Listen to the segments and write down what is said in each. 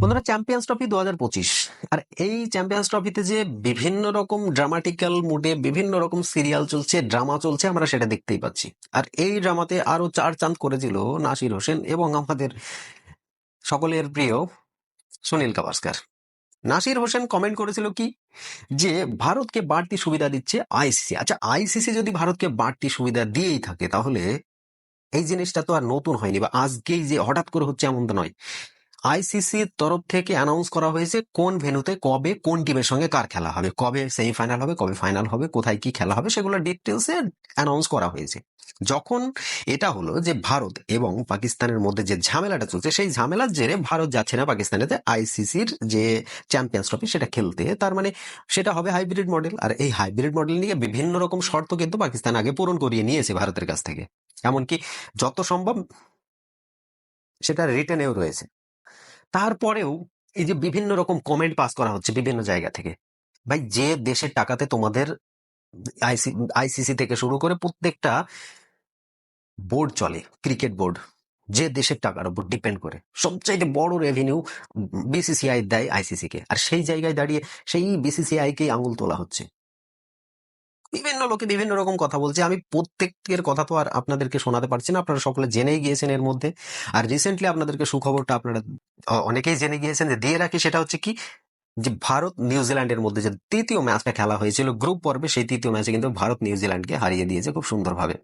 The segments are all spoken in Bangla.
বন্ধুরা চ্যাম্পিয়ন্স ট্রফি দু হাজার পঁচিশ। আর এই চ্যাম্পিয়ন্স ট্রফিতে যে বিভিন্ন রকম ড্রামাটিক্যাল মুডে বিভিন্ন রকম সিরিয়াল চলছে ড্রামা চলছে, আমরা সেটা দেখতেই পাচ্ছি। আর এই ড্রামাতে আরও চার চাঁদ করেছিল নাসির হোসেন এবং আমাদের সকলের প্রিয় সুনীল গাভাস্কার। নাসির হোসেন কমেন্ট করেছিল কি? যে ভারতকে বাড়তি সুবিধা দিচ্ছে আইসিসি আচ্ছা আইসিসি যদি ভারতকে বাড়তি সুবিধা দিয়েই থাকে, তাহলে এই জিনিসটা তো আর নতুন হয়নি বা আজকেই যে হঠাৎ করে হচ্ছে এমন তো নয়। আইসিসির তরফ থেকে অ্যানাউন্স করা হয়েছে কোন ভেন্যুতে কবে কোন টিমের সঙ্গে কার খেলা হবে, কবে সেমিফাইনাল হবে, কবে ফাইনাল হবে, কোথায় কি খেলা হবে, সেগুলো ডিটেলসে অ্যানাউন্স করা হয়েছে। যখন এটা হলো যে ভারত এবং পাকিস্তানের মধ্যে যে ঝামেলাটা চলছে, সেই ঝামেলার জেরে ভারত যাচ্ছে না পাকিস্তানেতে, আইসিসির যে চ্যাম্পিয়ন্স ট্রফি সেটা খেলতে, তার মানে সেটা হবে হাইব্রিড মডেল আর এই হাইব্রিড মডেল নিয়ে বিভিন্ন রকম শর্ত কিন্তু পাকিস্তান আগে পূরণ করিয়ে নিয়েছে ভারতের কাছ থেকে। এমনকি যত সম্ভব সেটা রিটেনেও রয়েছে। তারপরেও এই যে বিভিন্ন রকম কমেন্ট পাস করা হচ্ছে বিভিন্ন জায়গা থেকে। ভাই, যে দেশের টাকাতে তোমাদের আইসিসি থেকে শুরু করে প্রত্যেকটা বোর্ড চলে ক্রিকেট বোর্ড যে দেশের টাকার উপর ডিপেন্ড করে। সবচাইতে বড় রেভিনিউ বিসিসিআই দেয় আইসিসি কে। আর সেই জায়গায় দাঁড়িয়ে সেই বিসিসিআই কেই আঙুল তোলা হচ্ছে। বিভিন্ন লোকে বিভিন্ন রকম কথা বলছে। আমি প্রত্যেকের কথা তো আর আপনাদেরকে শোনাতে পারছি না। আপনারা সকলে জেনেই গিয়েছেন এর মধ্যে। আর রিসেন্টলি আপনাদেরকে সুখবরটা আপনারা অনেকেই জেনে গিয়েছেন যে দিয়ে রাখি সেটা হচ্ছে কি? যে ভারত নিউজিল্যান্ডের মধ্যে যে তৃতীয় ম্যাচটা খেলা হয়েছিল, গ্রুপ পর্বে সেই তৃতীয় ম্যাচে কিন্তু ভারত নিউজিল্যান্ডকে হারিয়ে দিয়েছে খুব সুন্দরভাবে।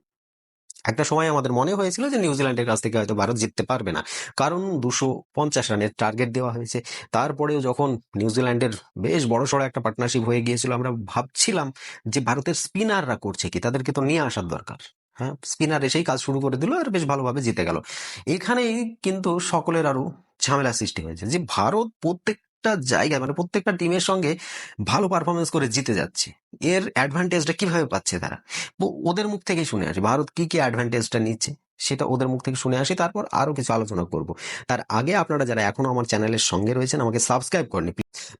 একটা সময় আমাদের মনে হয়েছিল যে নিউজিল্যান্ডের কাছ থেকে হয়তো ভারত জিততে পারবে না। কারণ দুশো পঞ্চাশ রানের টার্গেট দেওয়া হয়েছে। তারপরেও যখন নিউজিল্যান্ডের বেশ বড়সড় একটা পার্টনারশিপ হয়ে গিয়েছিল, আমরা ভাবছিলাম যে ভারতের স্পিনাররা করছে কি? তাদেরকে তো নিয়ে আসার দরকার। হ্যাঁ স্পিনার এসেই কাজ শুরু করে দিল আর বেশ ভালোভাবে জিতে গেল। এখানেই কিন্তু সকলের আরও ঝামেলা সৃষ্টি হয়েছে যে ভারত প্রত্যেকটা জায়গায় মানে প্রত্যেকটা টিমের সঙ্গে ভালো পারফরমেন্স করে জিতে যাচ্ছে। এর অ্যাডভান্টেজটা কীভাবে পাচ্ছে তারা? ওদের মুখ থেকে শুনে আসি। ভারত কি কি অ্যাডভান্টেজটা নিচ্ছে, সেটা ওদের মুখ থেকে শুনে আসি। তারপর আরও কিছু আলোচনা করব। তার আগে আপনারা যারা এখনও আমার চ্যানেলের সঙ্গে রয়েছেন, আমাকে সাবস্ক্রাইব করেন।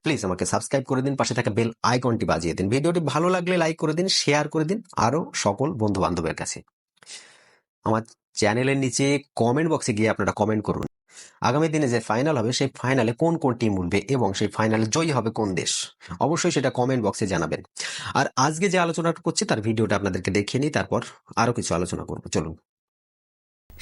প্লিজ আমাকে সাবস্ক্রাইব করে দিন, পাশে থাকা বেল আইকনটি বাজিয়ে দিন। ভিডিওটি ভালো লাগলে লাইক করে দিন শেয়ার করে দিন, আরও সকল বন্ধু বান্ধবের কাছে। আমার চ্যানেলের নিচে কমেন্ট বক্সে গিয়ে আপনারা কমেন্ট করুন। আগামী দিনে যে ফাইনাল হবে, সেই ফাইনালে কোন কোন টিম উঠবে এবং সেই ফাইনালে জয়ী হবে কোন দেশ? অবশ্যই সেটা কমেন্ট বক্সে জানাবেন। আর আজকে যে আলোচনাটা করছি, তার ভিডিওটা আপনাদেরকে দেখিয়ে নিই, তারপর আরও কিছু আলোচনা করব। চলুন।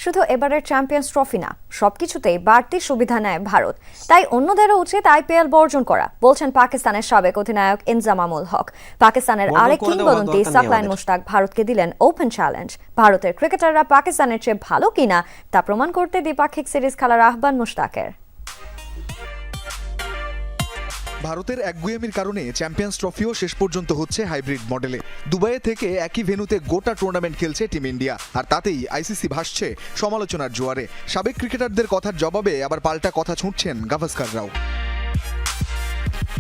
শুধু এবারের চ্যাম্পিয়ন্স ট্রফি না সবকিছুতেই বাড়তি সুবিধা নেয় ভারত। তাই অন্যদেরও উচিত আইপিএল বর্জন করা বলছেন পাকিস্তানের সাবেক অধিনায়ক ইনজামামুল হক। পাকিস্তানের আরেক কিংবদন্তি সাকলাইন। মুশতাক ভারতকে দিলেন ওপেন চ্যালেঞ্জ ভারতের ক্রিকেটাররা পাকিস্তানের চেয়ে ভালো কিনা তা প্রমাণ করতে দ্বিপাক্ষিক সিরিজ খেলার আহ্বান মুশতাকের। ভারতের একগুয়েমির কারণে চ্যাম্পিয়ন্স ট্রফিও শেষ পর্যন্ত হচ্ছে হাইব্রিড মডেলে। দুবাইয়ে থেকে একই ভেন্যুতে গোটা টুর্নামেন্ট খেলছে টিম ইন্ডিয়া। আর তাতেই আইসিসি ভাসছে সমালোচনার জোয়ারে। সাবেক ক্রিকেটারদের কথার জবাবে আবার পাল্টা কথা ছুঁড়ছেন গাভাস্কাররাও।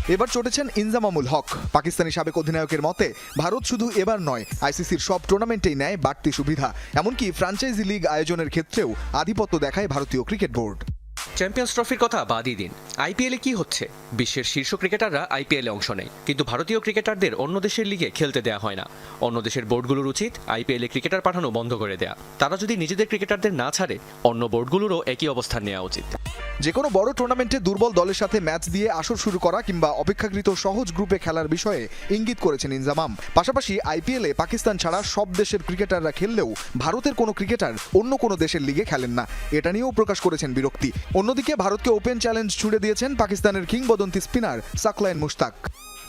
এবার চটেছেন ইনজামামুল হক। পাকিস্তানি সাবেক অধিনায়কের মতে, ভারত শুধু এবার নয়, আইসিসির সব টুর্নামেন্টেই নেয় বাড়তি সুবিধা। এমনকি ফ্র্যাঞ্চাইজি লিগ আয়োজনের ক্ষেত্রেও আধিপত্য দেখায় ভারতীয় ক্রিকেট বোর্ড। চ্যাম্পিয়ন্স ট্রফির কথা বাদই দিন। আইপিএলে কি হচ্ছে? বিশ্বের শীর্ষ ক্রিকেটাররা আইপিএলে অংশ নেয় কিন্তু ভারতীয় ক্রিকেটারদের অন্য দেশের লিগে খেলতে দেয়া হয় না। অন্য দেশের বোর্ডগুলোর উচিত আইপিএলে ক্রিকেটার পাঠানো বন্ধ করে দেয়া। তারা যদি নিজেদের ক্রিকেটারদের না ছাড়ে, অন্য বোর্ডগুলোরও একই অবস্থান নেওয়া উচিত। যে কোনো বড় টুর্নামেন্টে দুর্বল দলের সাথে ম্যাচ দিয়ে আসর শুরু করা কিংবা অপেক্ষাকৃত সহজ গ্রুপে খেলার বিষয়ে ইঙ্গিত করেছেন ইনজামাম। পাশাপাশি আইপিএলে পাকিস্তান ছাড়া সব দেশের ক্রিকেটাররা খেললেও ভারতের কোনো ক্রিকেটার অন্য কোনো দেশের লিগে খেলেন না। এটা নিয়েও প্রকাশ করেছেন বিরক্তি। অন্যদিকে ভারতকে ওপেন চ্যালেঞ্জ ছুড়ে দিয়েছেন পাকিস্তানের কিংবদন্তি স্পিনার সাকলাইন মুশতাক।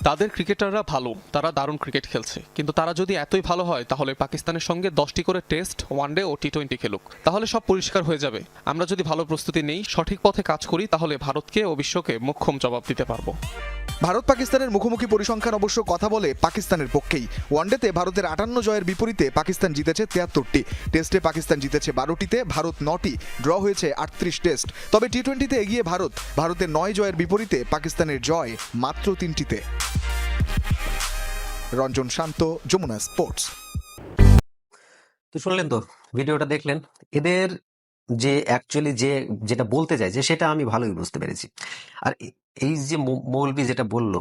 তাদের ক্রিকেটাররা ভালো, তারা দারুণ ক্রিকেট খেলছে। কিন্তু তারা যদি এতই ভালো হয়, তাহলে পাকিস্তানের সঙ্গে দশটি করে টেস্ট ওয়ানডে ও টি টোয়েন্টি খেলুক। তাহলে সব পরিষ্কার হয়ে যাবে। আমরা যদি ভালো প্রস্তুতি নেই, সঠিক পথে কাজ করি, তাহলে ভারতকে ও বিশ্বকে মোক্ষম জবাব দিতে পারব। ভারত পাকিস্তানের মুখোমুখি পরিসংখ্যান অবশ্য কথা বলে পাকিস্তানের পক্ষেই। ওয়ানডেতে ভারতের আটান্ন জয়ের বিপরীতে পাকিস্তান জিতেছে তিয়াত্তরটি। টেস্টে পাকিস্তান জিতেছে বারোটিতে, ভারত নটি। ড্র হয়েছে আটত্রিশ টেস্ট। তবে টি টোয়েন্টিতে এগিয়ে ভারত। ভারতের নয় জয়ের বিপরীতে পাকিস্তানের জয় মাত্র তিনটিতে। রঞ্জন শান্ত, যমুনা স্পোর্টস। তো শুনলেন তো, ভিডিওটা দেখলেন, এদের যে অ্যাকচুয়ালি যে যেটা বলতে চাইছে সেটা আমি ভালোই বুঝতে পেরেছি। আর এই যে মৌলবি যেটা বলল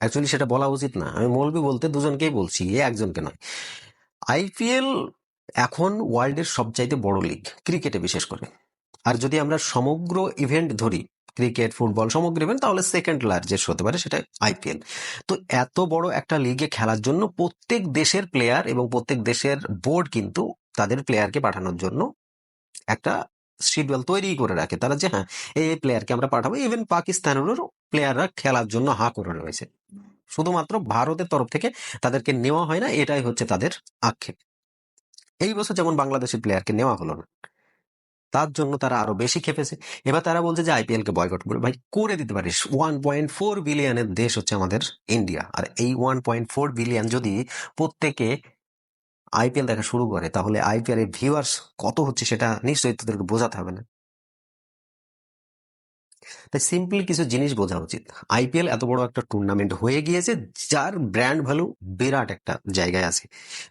অ্যাকচুয়ালি সেটা বলা উচিত না। আমি মৌলবি বলতে দুজনকেই বলছি, এ একজনকে নয়। আইপিএল এখন ওয়ার্ল্ডের সবচাইতে বড় লিগ ক্রিকেটে বিশেষ করে। আর যদি আমরা সমগ্র ইভেন্ট ধরি ক্রিকেট, ফুটবল সমগ্র ইভেন্ট তাহলে সেকেন্ড লার্জেস্ট হতে পারে সেটা আইপিএল তো এত বড় একটা লিগে খেলার জন্য প্রত্যেক দেশের প্লেয়ার এবং প্রত্যেক দেশের বোর্ড কিন্তু তাদের প্লেয়ারকে পাঠানোর জন্য একটা শিডিউল তৈরি করে রাখে। তারা যে হ্যাঁ এই প্লেয়ারকে আমরা পাঠাবো ইভেন পাকিস্তানেরও প্লেয়াররা খেলার জন্য হা করে রয়েছে। শুধুমাত্র ভারতের তরফ থেকে তাদেরকে নেওয়া হয় না, এটাই হচ্ছে তাদের আক্ষেপ। এই বছর যেমন বাংলাদেশের প্লেয়ারকে নেওয়া হলো না তার জন্য তারা আরও বেশি খেপেছে। এবার তারা বলছে যে আইপিএল কে বয়কট করে ভাই, করে দিতে পারিস। ওয়ান পয়েন্ট ফোর বিলিয়নের দেশ হচ্ছে আমাদের ইন্ডিয়া আর এই ওয়ান পয়েন্ট ফোর বিলিয়ন যদি প্রত্যেকে আইপিএল দেখা শুরু করে, তাহলে আইপিএল এর ভিউয়ার্স কত হচ্ছে সেটা নিশ্চয়ই তোদেরকে বোঝাতে হবে না। তাই সিম্পলি কিছু জিনিস বোঝা উচিত। আইপিএল এত বড় একটা টুর্নামেন্ট হয়ে গিয়েছে, যার ব্র্যান্ড ভ্যালু বিরাট একটা জায়গায় আছে।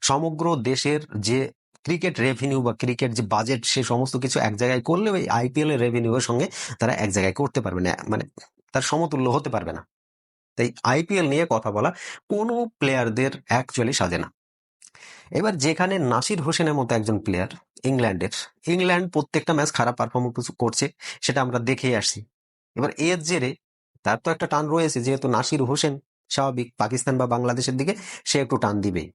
সমগ্র দেশের যে ক্রিকেট রেভিনিউ বা ক্রিকেট যে বাজেট সে সমস্ত কিছু এক জায়গায় করলে ওই আইপিএল এর রেভিনিউ এর সঙ্গে তারা এক জায়গায় করতে পারবে না মানে তার সমতুল্য হতে পারবে না। তাই আইপিএল নিয়ে কথা বলা কোনো প্লেয়ারদের অ্যাকচুয়ালি সাজে না। এবার যেখানে নাসির হোসেনের মতো একজন প্লেয়ার ইংল্যান্ডের, ইংল্যান্ড প্রত্যেকটা ম্যাচ খারাপ পারফরমেন্স করছে, সেটা আমরা দেখেই আসছি। এবার এর জেরে তার তো একটা টান রয়েছে, যেহেতু নাসির হোসেন স্বাভাবিক পাকিস্তান বা বাংলাদেশের দিকে সে একটু টান দিবেই।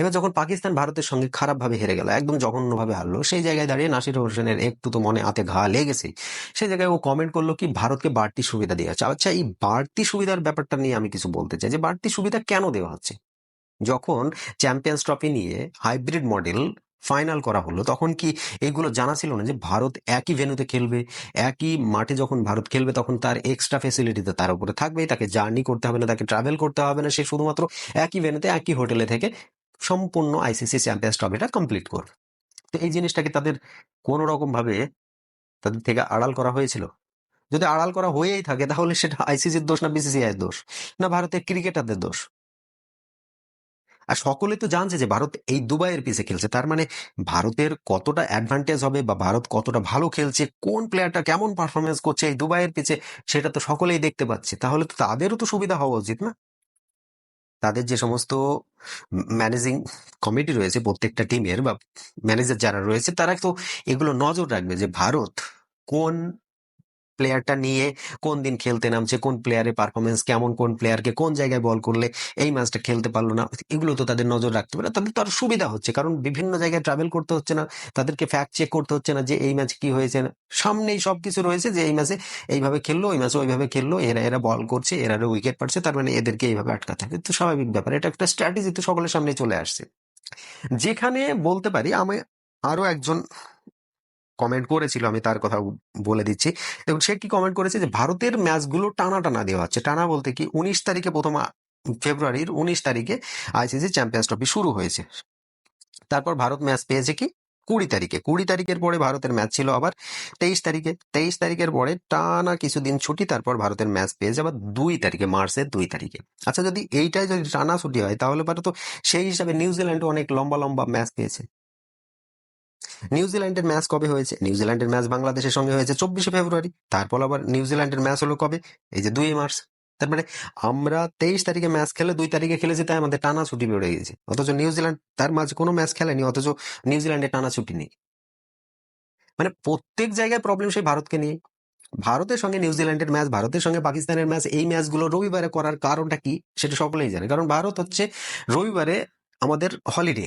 এবার যখন পাকিস্তান ভারতের সঙ্গে খারাপভাবে হেরে গেল, একদম জঘন্যভাবে হারলো, সেই জায়গায় দাঁড়িয়ে নাসির হোসেনের একটু তো মনে হাতে ঘা লেগেছে। সেই জায়গায় ও কমেন্ট করল কি, ভারতকে বাড়তি সুবিধা দেওয়া হচ্ছে। আচ্ছা এই বাড়তি সুবিধার ব্যাপারটা নিয়ে আমি কিছু বলতে চাই, যে বাড়তি সুবিধা কেন দেওয়া হচ্ছে? যখন চ্যাম্পিয়ন্স ট্রফি নিয়ে হাইব্রিড মডেল ফাইনাল করা হলো, তখন কি এগুলো জানা ছিল না যে ভারত একই ভেনুতে খেলবে? একই মাঠে যখন ভারত খেলবে, তখন তার এক্সট্রা ফেসিলিটি তো তার উপরে থাকবেই, তাকে জার্নি করতে হবে না, তাকে ট্রাভেল করতে হবে না, সে শুধুমাত্র একই ভেনুতে একই হোটেলে থেকে সম্পূর্ণ আইসিসি চ্যাম্পিয়ন্স ট্রফিটা কমপ্লিট করবে। তো এই জিনিসটাকে তাদের কোনো রকম ভাবে তাদের থেকে আড়াল করা হয়েছিল। যদি আড়াল করা হয়েই থাকে, তাহলে সেটা আইসিসির দোষ না বিসিসিআই দোষ? না ভারতের ক্রিকেটারদের দোষ? আর সকলে তো জানছে যে ভারত এই দুবাইয়ের পিছে খেলছে, তার মানে ভারতের কতটা অ্যাডভান্টেজ হবে বা ভারত কতটা ভালো খেলছে, কোন প্লেয়ারটা কেমন পারফরমেন্স করছে এই দুবাইয়ের পিছে, সেটা তো সকলেই দেখতে পাচ্ছে। তাহলে তো তাদেরও তো সুবিধা হওয়া উচিত না। তাদের যে সমস্ত ম্যানেজিং কমিটি রয়েছে, প্রত্যেকটা টিমের বা ম্যানেজার যারা রয়েছে, তারা তো এগুলো নজর রাখবে যে ভারত কোন প্লেয়ারটা নিয়ে কোন দিন খেলতে নামছে, কোন প্লেয়ারের পারফরমেন্স কেমন, কোন প্লেয়ারকে কোন জায়গায় বল করলে এই ম্যাচটা খেলতে পারল না, এগুলো তো তাদের নজর রাখতে পারে তাদের তো আরও সুবিধা হচ্ছে, কারণ বিভিন্ন জায়গায় ট্রাভেল করতে হচ্ছে না, তাদেরকে ফ্যাক্ট চেক করতে হচ্ছে না যে এই ম্যাচ কি হয়েছে না। সামনেই সবকিছু রয়েছে যে এই ম্যাচে এইভাবে খেললো, ওই ম্যাচে ওইভাবে খেললো, এরা এরা বল করছে, এরা উইকেট পাচ্ছে, তার মানে এদেরকে এইভাবে আটকাতে হবে। তো স্বাভাবিক ব্যাপার, এটা একটা স্ট্র্যাটেজি তো সকলের সামনে চলে আসছে। যেখানে বলতে পারি, আমি আরও একজন কমেন্ট করেছিল, আমি তার কথা বলে দিচ্ছি। দেখুন, সে কি কমেন্ট করেছে যে, ভারতের ম্যাচগুলো টানা টানা দেওয়া হচ্ছে। টানা বলতে কি, উনিশ তারিখে প্রথম ফেব্রুয়ারির উনিশ তারিখে আইসিসি চ্যাম্পিয়ন্স ট্রফি শুরু হয়েছে। তারপর ভারত ম্যাচ পেয়েছে কি, কুড়ি তারিখে। কুড়ি তারিখের পরে ভারতের ম্যাচ ছিল আবার তেইশ তারিখে। তেইশ তারিখের পরে টানা কিছুদিন ছুটি, তারপর ভারতের ম্যাচ পেয়েছে আবার দুই তারিখে, মার্চের দুই তারিখে। আচ্ছা যদি এইটাই যদি টানা ছুটি হয়, তাহলে পরে তো সেই হিসাবে নিউজিল্যান্ড অনেক লম্বা লম্বা ম্যাচ পেয়েছে। নিউজিল্যান্ডের ম্যাচ কবে হয়েছে? নিউজিল্যান্ডের ম্যাচ বাংলাদেশের সঙ্গে হয়েছে চব্বিশে ফেব্রুয়ারি। তারপর আবার নিউজিল্যান্ডের ম্যাচ হলো কবে? এই যে দুই মার্চ। তার মানে আমরা তেইশ তারিখে ম্যাচ খেলে দুই তারিখে খেলেছি, তাই আমাদের টানা ছুটি বেড়ে গেছে। অথচ নিউজিল্যান্ড তার মাঝে কোনো ম্যাচ খেলেনি, অথচ নিউজিল্যান্ডের টানা ছুটি নেই। মানে প্রত্যেক জায়গায় প্রবলেম সেই ভারতকে নিয়ে। ভারতের সঙ্গে নিউজিল্যান্ডের ম্যাচ ভারতের সঙ্গে পাকিস্তানের ম্যাচ এই ম্যাচগুলো রবিবারে করার কারণটা কি? সেটা সকলেই জানে। কারণ ভারত হচ্ছে রবিবারে আমাদের হলিডে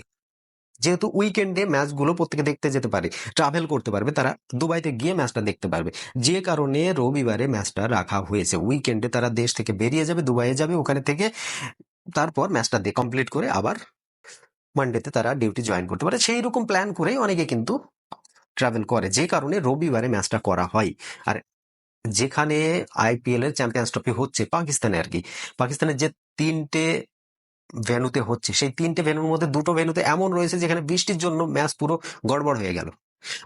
যেহেতু উইকেন্ডে ম্যাচগুলো প্রত্যেকে দেখতে যেতে পারে ট্রাভেল করতে পারবে, তারা দুবাইতে গিয়ে ম্যাচটা দেখতে পারবে। যে কারণে রবিবারে ম্যাচটা রাখা হয়েছে। উইকেন্ডে তারা দেশ থেকে বেরিয়ে যাবে, দুবাইয়ে যাবে, ওখানে থেকে তারপর ম্যাচটা কমপ্লিট করে আবার মানডেতে তারা ডিউটি জয়েন করতে পারে। সেই রকম প্ল্যান করেই অনেকে কিন্তু ট্রাভেল করে। যে কারণে রবিবারে ম্যাচটা করা হয়। আর যেখানে আইপিএল এর চ্যাম্পিয়ন্স ট্রফি হচ্ছে পাকিস্তানে আর কি। পাকিস্তানের যে তিনটে ভেন্যুতে হচ্ছে। সেই তিনটে ভেন্যুর মধ্যে দুটো ভেন্যুতে এমন রয়েছে যেখানে বৃষ্টির জন্য ম্যাচ পুরো গড়বড় হয়ে গেল।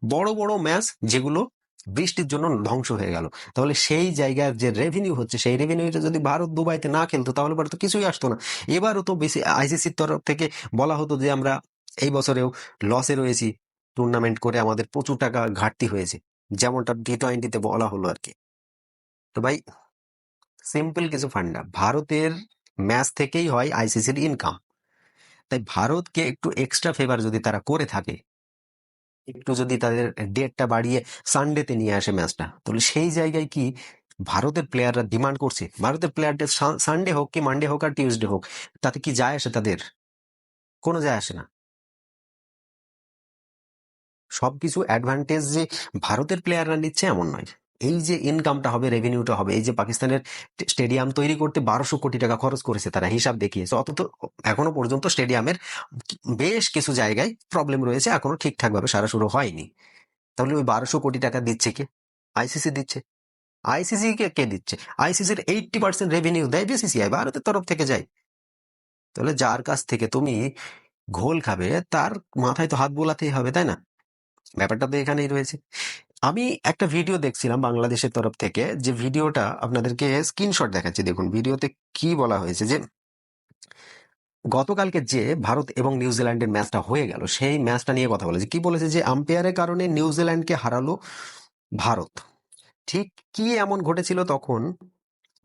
বড় বড় ম্যাচ যেগুলো বৃষ্টির জন্য ধ্বংস হয়ে গেল। তাহলে সেই জায়গার যে রেভিনিউ হচ্ছে, সেই রেভিনিউটা যদি ভারত দুবাইতে না খেলতো, তাহলে পরে তো কিছুই আসতো না। এবারও তো বেশি আইসিসির তরফ থেকে বলা হতো যে আমরা এই বছরেও লসে রয়েছি। টুর্নামেন্ট করে আমাদের প্রচুর টাকা ঘাটতি হয়েছে। যেমনটা টি টোয়েন্টিতে বলা হলো আর কি তো ভাই সিম্পল কিছু ফান্ডা ভারতের ম্যাচ থেকেই হয় আইসিসির ইনকাম তাই ভারতকে একটু এক্সট্রা ফেভার যদি তারা করে থাকে, একটু যদি তাদের ডেটটা বাড়িয়ে সানডেতে নিয়ে আসে ম্যাচটা, তাহলে সেই জায়গায় কি ভারতের প্লেয়াররা ডিমান্ড করছে? ভারতের প্লেয়ারদের সানডে হোক কি মানডে হোক আর টিউসডে হোক, তাতে কি যায় আসে তাদের? কোনো যায় আসে না। সবকিছু অ্যাডভান্টেজ যে ভারতের প্লেয়াররা নিচ্ছে এমন নয়। এই যে ইনকামটা হবে রেভিনিউটা হবে, এই যে পাকিস্তানের স্টেডিয়াম তৈরি করতে বারোশো কোটি টাকা খরচ করেছে তারা, হিসাব দেখিয়েছে। অথচ এখনও পর্যন্ত স্টেডিয়ামের বেশ কিছু জায়গায় প্রবলেম রয়েছে, এখনও ঠিকঠাক ভাবে সারা শুরু হয়নি। তাহলে ওই বারোশো কোটি টাকা দিচ্ছে কে? আইসিসি দিচ্ছে। আইসিসি কে কে দিচ্ছে? আইসিসির এইটটি পার্সেন্ট রেভিনিউ দেয় বিসিসিআই ভারতের তরফ থেকে যায়। তাহলে যার কাছ থেকে তুমি ঘোল খাবে, তার মাথায় তো হাত বোলাতেই হবে, তাই না? ব্যাপারটা তো এখানেই রয়েছে। আমি একটা ভিডিও দেখছিলাম বাংলাদেশের তরফ থেকে, যে ভিডিওটা আপনাদেরকে স্ক্রিনশট দেখাচ্ছি। দেখুন ভিডিওতে কি বলা হয়েছে যে, গতকালকে যে ভারত এবং নিউজিল্যান্ডের ম্যাচটা হয়ে গেল, সেই ম্যাচটা নিয়ে কথা বলেছে। কি বলেছে যে আম্পায়ারের কারণে নিউজিল্যান্ডকে হারালো ভারত। ঠিক কি এমন ঘটেছিল তখন?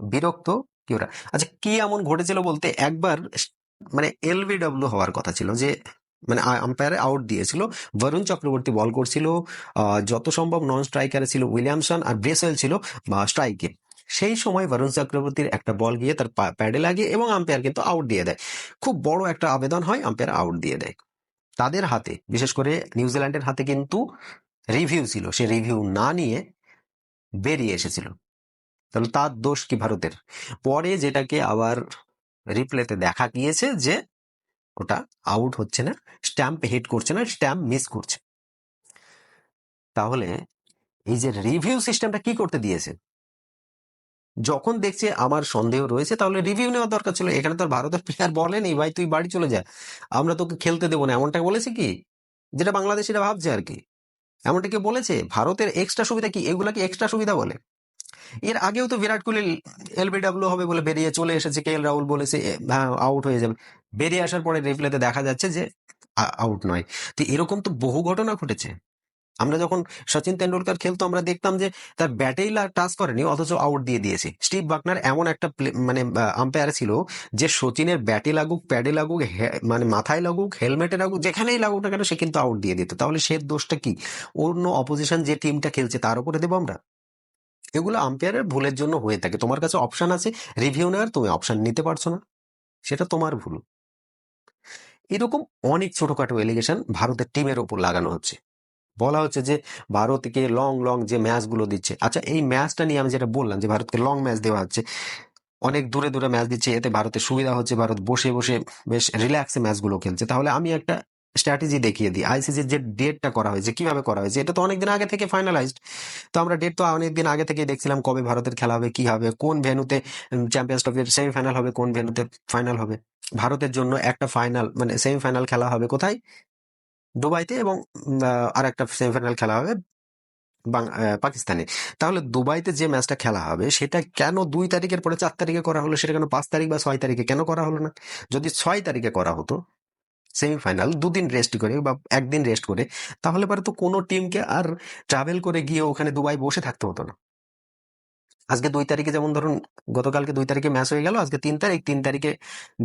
বিরক্ত কি ওরা আচ্ছা কি এমন ঘটেছিল বলতে একবার মানে এলবিডব্লিউ হওয়ার কথা ছিল যে মানে আম্পায়ারে আউট দিয়েছিল। বরুণ চক্রবর্তী বল করছিল যত সম্ভব নন স্ট্রাইকারে ছিল উইলিয়ামসন আর ব্রেসেল ছিল স্ট্রাইকে সেই সময় বরুণ চক্রবর্তীর একটা বল গিয়ে তার প্যাডে লাগিয়ে এবং আম্পায়ার কিন্তু আউট দিয়ে দেয়। খুব বড় একটা আবেদন হয় আম্পায়ার আউট দিয়ে দেয়। তাদের হাতে, বিশেষ করে নিউজিল্যান্ডের হাতে কিন্তু রিভিউ ছিল। সে রিভিউ না নিয়ে বেরিয়ে এসেছিল। তাহলে তার দোষ কি ভারতের? পরে যেটাকে আবার রিপ্লেতে দেখা গিয়েছে যে ওটা আউট হচ্ছে না স্ট্যাম্প হিট করছে না স্ট্যাম্প মিস করছে। তাহলে এই যে রিভিউ সিস্টেমটা কি করতে দিয়েছে? যখন দেখছে আমার সন্দেহ রয়েছে, তাহলে রিভিউ নেওয়ার দরকার ছিল। এখানে তো ভারতের প্লেয়ার বলেনি, ভাই, তুই বাড়ি চলে যা। আমরা তোকে খেলতে দেবো না। এমনটা বলেছে কি? যেটা বাংলাদেশিরা ভাবছে আর কি। এমনটা কি বলেছে? ভারতের এক্সট্রা সুবিধা কি? এগুলা কি এক্সট্রা সুবিধা বলে? এর আগেও তো বিরাট কোহলি এলবিডব্লিউ হবে বলে বেরিয়ে চলে এসেছে, কে এল রাহুল বলেছে হ্যাঁ আউট হয়ে যাবে। বেরিয়ে আসার পরে রিপ্লেতে দেখা যাচ্ছে যে আউট নয়। তো এরকম তো বহু ঘটনা ঘটেছে। আমরা যখন সচিন তেন্ডুলকার খেলতো, আমরা দেখতাম যে, তার ব্যাটেই টাচ করেনি, অথচ আউট দিয়ে দিয়েছে। স্টিভ বাকনার এমন একটা মানে আম্পায়ার ছিল যে, সচিনের ব্যাটে লাগুক প্যাডে লাগুক মানে মাথায় লাগুক হেলমেটে লাগুক, যেখানেই লাগুক না কেন, সে কিন্তু আউট দিয়ে দিত। তাহলে সে দোষটা কি? অন্য অপোজিশন যে টিমটা খেলছে, তার উপরে দেবো আমরা? এগুলো আম্পায়ারের ভুলের জন্য হয়ে থাকে। তোমার কাছে অপশন আছে রিভিউ নেওয়ার, তুমি অপশন নিতে পারছ না। সেটা তোমার ভুল। এরকম অনেক ছোটখাটো এলিগেশন ভারতের টিমের ওপর লাগানো হচ্ছে। বলা হচ্ছে যে, ভারতকে লং লং যে ম্যাচগুলো দিচ্ছে। আচ্ছা এই ম্যাচটা নিয়ে আমি যেটা বললাম যে, ভারতকে লং ম্যাচ দেওয়া হচ্ছে, অনেক দূরে দূরে ম্যাচ দিচ্ছে, এতে ভারতের সুবিধা হচ্ছে, ভারত বসে বসে বেশ রিল্যাক্সে ম্যাচগুলো খেলছে। তাহলে আমি একটা স্ট্র্যাটেজি দেখিয়ে দিই। আইসিসির যে ডেটটা করা হয়েছে কীভাবে করা হয়েছে এটা তো অনেকদিন আগে থেকে ফাইনালাইজড তো আমরা ডেট তো অনেকদিন আগে থেকে দেখছিলাম কবে ভারতের খেলা হবে, কি হবে, কোন ভেন্যুতে চ্যাম্পিয়ন্স ট্রফির সেমিফাইনাল হবে, কোন ভেন্যুতে ফাইনাল হবে। ভারতের জন্য একটা ফাইনাল মানে সেমিফাইনাল খেলা হবে কোথায়? দুবাইতে এবং আর একটা সেমিফাইনাল খেলা হবে পাকিস্তানে। তাহলে দুবাইতে যে ম্যাচটা খেলা হবে, সেটা কেন দুই তারিখের পরে চার তারিখে করা হলো, সেটা কেন পাঁচ তারিখ বা ছয় তারিখে কেন করা হলো না? যদি ছয় তারিখে করা হতো সেমিফাইনাল দুদিন রেস্ট করে বা একদিন রেস্ট করে, তাহলে পরে তো কোনো টিমকে আর ট্রাভেল করে গিয়ে ওখানে দুবাই বসে থাকতে হতো না। আজকে দুই তারিখে যেমন ধরুন, গতকালকে দুই তারিখে ম্যাচ হয়ে গেল, আজকে তিন তারিখ, তিন তারিখে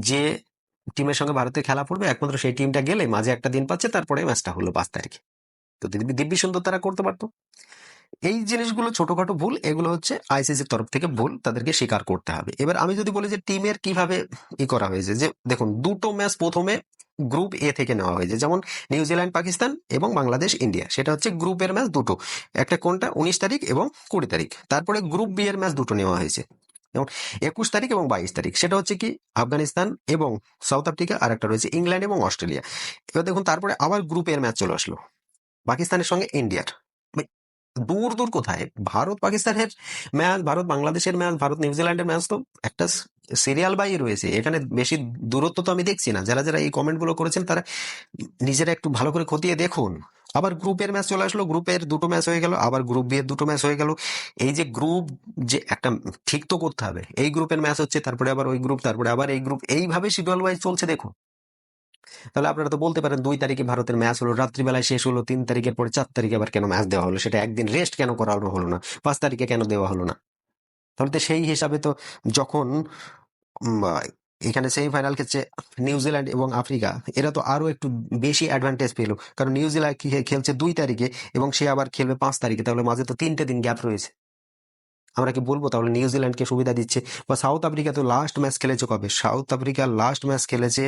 যে টিমের সঙ্গে ভারতের খেলা পড়বে, একমাত্র সেই টিমটা গেলে মাঝে একটা দিন পাচ্ছে, তারপরে ম্যাচটা হলো পাঁচ তারিখে। তো দিব্যি সুন্দর তারা করতে পারতো। এই জিনিসগুলো ছোটখাটো ভুল, এগুলো হচ্ছে আইসিসির তরফ থেকে ভুল, তাদেরকে স্বীকার করতে হবে। এবার আমি যদি বলি যে টিমের কীভাবে ই করা হয়েছে, যে দেখুন, দুটো ম্যাচ প্রথমে গ্রুপ এ থেকে নেওয়া হয়েছে, যেমন নিউজিল্যান্ড, পাকিস্তান এবং বাংলাদেশ, ইন্ডিয়া। সেটা হচ্ছে গ্রুপের ম্যাচ দুটো। একটা কোনটা? উনিশ তারিখ এবং কুড়ি তারিখ। তারপরে গ্রুপ বি এর ম্যাচ দুটো নেওয়া হয়েছে। যেমন একুশ তারিখ এবং বাইশ তারিখ। সেটা হচ্ছে কি? আফগানিস্তান এবং সাউথ আফ্রিকা আর একটা রয়েছে ইংল্যান্ড এবং অস্ট্রেলিয়া। এবার দেখুন, তারপরে আবার গ্রুপের ম্যাচ চলে আসলো। পাকিস্তানের সঙ্গে ইন্ডিয়ার। দূর দূর কোথায়? ভারত, পাকিস্তানের ম্যাচ, ভারত, বাংলাদেশের ম্যাচ, ভারত, নিউজিল্যান্ডের ম্যাচ তো একটা সিরিয়াল বাই রয়েছে। এখানে বেশি দূরত্ব তো আমি দেখছি না। যারা যারা এই কমেন্টগুলো করেছেন তারা নিজেরা একটু ভালো করে খতিয়ে দেখুন। আবার গ্রুপের ম্যাচ চলে আসলো, গ্রুপের দুটো ম্যাচ হয়ে গেল, আবার গ্রুপ বিয়ের দুটো ম্যাচ হয়ে গেল। এই যে গ্রুপ যে একটা ঠিক তো করতে হবে। এই গ্রুপের ম্যাচ হচ্ছে, তারপরে আবার ওই গ্রুপ, তারপরে আবার এই গ্রুপ। এইভাবে শিডিউল ওয়াইজ চলছে, দেখুন। তাহলে আপনারা তো বলতে পারেন দুই তারিখে ভারতের ম্যাচ হলো, রাত্রিবেলায় শেষ হলো, তিন তারিখের পরে চার তারিখে আবার কেন ম্যাচ দেওয়া হলো? সেটা একদিন রেস্ট কেন করা হলো না? পাঁচ তারিখে কেন দেওয়া হলো না? তাহলে তো সেই হিসাবে তো যখন এখানে সেমিফাইনাল খেলছে নিউজিল্যান্ড এবং আফ্রিকা, এরা তো আরও একটু বেশি অ্যাডভান্টেজ পেল। কারণ নিউজিল্যান্ড খেলছে দুই তারিখে এবং সে আবার খেলবে পাঁচ তারিখে, তাহলে মাঝে তো তিনটে দিন গ্যাপ রয়েছে। আমরা কি বলব? তাহলে নিউজিল্যান্ডকে সুবিধা দিচ্ছে। বা সাউথ আফ্রিকা তো লাস্ট ম্যাচ খেলেছে কবে? সাউথ আফ্রিকা লাস্ট ম্যাচ খেলেছে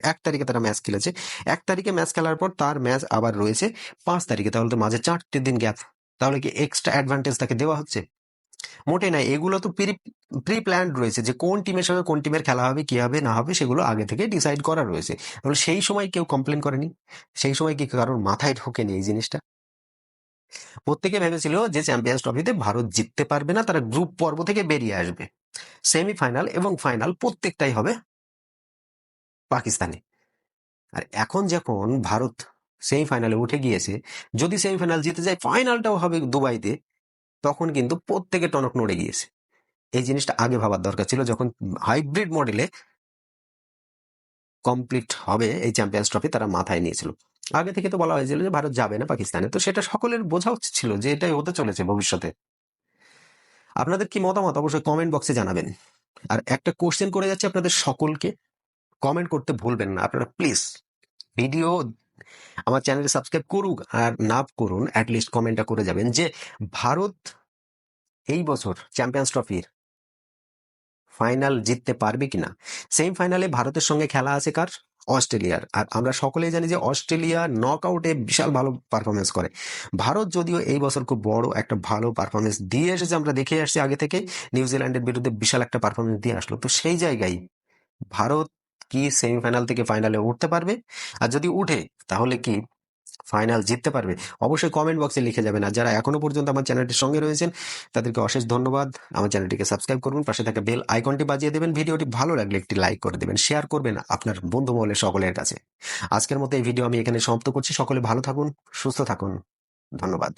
এক তারিখে তারা ম্যাচ খেলেছে। এক তারিখে ম্যাচ খেলার পর তার ম্যাচ আবার রয়েছে পাঁচ তারিখে। তাহলে তো মাঝে চারটে দিন গ্যাপ তাহলে কি এক্সট্রা অ্যাডভান্টেজ তাকে দেওয়া হচ্ছে? মোটে নাই এগুলো তো প্রি প্রি প্ল্যান রয়েছে যে কোন টিমের সঙ্গে কোন টিমের খেলা হবে, কি হবে, না হবে, সেগুলো আগে থেকে ডিসাইড করা রয়েছে। তাহলে সেই সময় কেউ কমপ্লেন করেনি? সেই সময় কি কারোর মাথায় ঢোকেনি এই জিনিসটা? প্রত্যেকে ভেবেছিল যে চ্যাম্পিয়ন্স ট্রফিতে ভারত জিততে পারবে না, তারা গ্রুপ পর্ব থেকে বেরিয়ে আসবে। সেমিফাইনাল এবং ফাইনাল প্রত্যেকটাই হবে পাকিস্তানে। আর এখন যখন ভারত সেমিফাইনালে উঠে গিয়েছে, যদি সেমিফাইনাল জিতে যায় ফাইনালটাও হবে দুবাইতে, তখন কিন্তু প্রত্যেকে টনক নড়ে গিয়েছে। এই জিনিসটা আগে ভাবার দরকার ছিল, যখন হাইব্রিড মডেলে কমপ্লিট হবে এই চ্যাম্পিয়ন্স ট্রফি তারা মাথায় নিয়েছিল। আগে থেকে তো বলা হয়েছিল যে ভারত যাবে না পাকিস্তানে। তো সেটা সকলের বোঝা উচিত ছিল যে এটাই হতে চলেছে ভবিষ্যতে। আপনাদের কি মতামত? অবশ্যই কমেন্ট বক্সে জানাবেন। আর একটা কোশ্চেন করে যাচ্ছে আপনাদের সকলকে। কমেন্ট করতে ভুলবেন না। আপনারা প্লিজ ভিডিও আমার চ্যানেলে সাবস্ক্রাইব করুক আর না করুন অ্যাটলিস্ট কমেন্টটা করে যাবেন যে ভারত এই বছর চ্যাম্পিয়ন্স ট্রফির ফাইনাল জিততে পারবে কিনা? সেমি ফাইনালে ভারতের সঙ্গে খেলা আছে কার? অস্ট্রেলিয়ার। আর আমরা সকলেই জানি যে অস্ট্রেলিয়া নক আউটে বিশাল ভালো পারফরমেন্স করে। ভারত যদিও এই বছর খুব বড় একটা ভালো পারফরমেন্স দিয়ে এসেছে, আমরা দেখে আসছি আগে থেকে নিউজিল্যান্ডের বিরুদ্ধে বিশাল একটা পারফরমেন্স দিয়ে আসলো। তো সেই জায়গায় ভারত কি সেমিফাইনাল থেকে ফাইনালে উঠতে পারবে? আর যদি উঠে, তাহলে কি ফাইনাল জিততে পারবে, অবশ্যই কমেন্ট বক্সে লিখে যাবেন। আর যারা এখনও পর্যন্ত আমার চ্যানেলটির সঙ্গে রয়েছেন, তাদেরকে অশেষ ধন্যবাদ। আমার চ্যানেলটিকে সাবস্ক্রাইব করুন, পাশে থাকা বেল আইকনটি বাজিয়ে দেবেন। ভিডিওটি ভালো লাগলে একটি লাইক করে দেবেন শেয়ার করবেন আপনার বন্ধু মহলে সকলের কাছে। আজকের মতো এই ভিডিও আমি এখানে সমাপ্ত করছি। সকলে ভালো থাকুন, সুস্থ থাকুন। ধন্যবাদ।